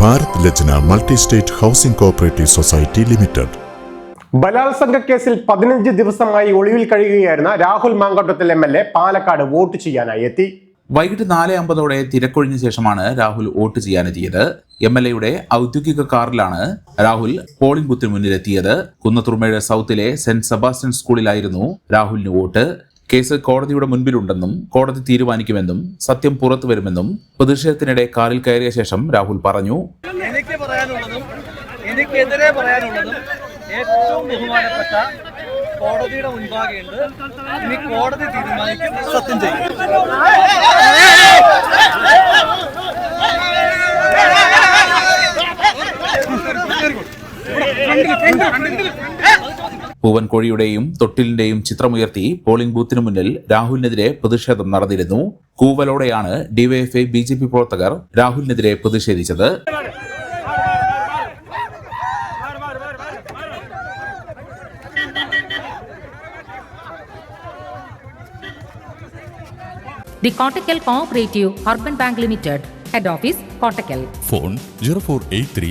Bharat Lajna multi state housing cooperative society limited. ബലാത്സംഗ കേസിൽ പതിനഞ്ച് ദിവസമായി ഒളിവിൽ കഴിയുകയായിരുന്ന Rahul Mankoottathil M L A Palakkad vote ചെയ്യാനായി എത്തി. വൈകിട്ട് നാല് അമ്പതോടെ തിരക്കൊഴിഞ്ഞ ശേഷമാണ് രാഹുൽ വോട്ട് ചെയ്യാനെത്തിയത് എം എൽ എയുടെ ഔദ്യോഗിക കാറിലാണ് രാഹുൽ പോളിംഗ് ബൂത്തിന് മുന്നിലെത്തിയത്. കുന്നത്തുറുമയുടെ സൗത്തിലെ സെന്റ് സെബാസ്റ്റ്യൻ സ്കൂളിലായിരുന്നു രാഹുലിന് വോട്ട്. കേസ് കോടതിയുടെ മുൻപിലുണ്ടെന്നും കോടതി തീരുമാനിക്കുമെന്നും സത്യം പുറത്തു വരുമെന്നും പ്രതിഷേധത്തിനിടെ കാറിൽ കയറിയ ശേഷം രാഹുൽ പറഞ്ഞു. എനിക്ക് പറയാനുള്ളതും എനിക്കെതിരെ പറയാനുള്ളതും ഏറ്റവും കോടതിയുടെ മുൻപാകെയുണ്ട്. ഇനി കോടതി തീരുമാനിക്കും സത്യം ചെയ്യും. പൂവൻകോഴിയുടെയും തൊട്ടിലിന്റെയും ചിത്രമുയർത്തി പോളിംഗ് ബൂത്തിനു മുന്നിൽ രാഹുലിനെതിരെ പ്രതിഷേധം നടന്നിരുന്നു. കൂവലോടെയാണ് ഡിവൈഎഫ്ഐ ബി ജെ പി പ്രവർത്തകർ രാഹുലിനെതിരെ പ്രതിഷേധിച്ചത്. The Kottakkal Cooperative urban bank limited head office Kottakkal. Phone zero four eight three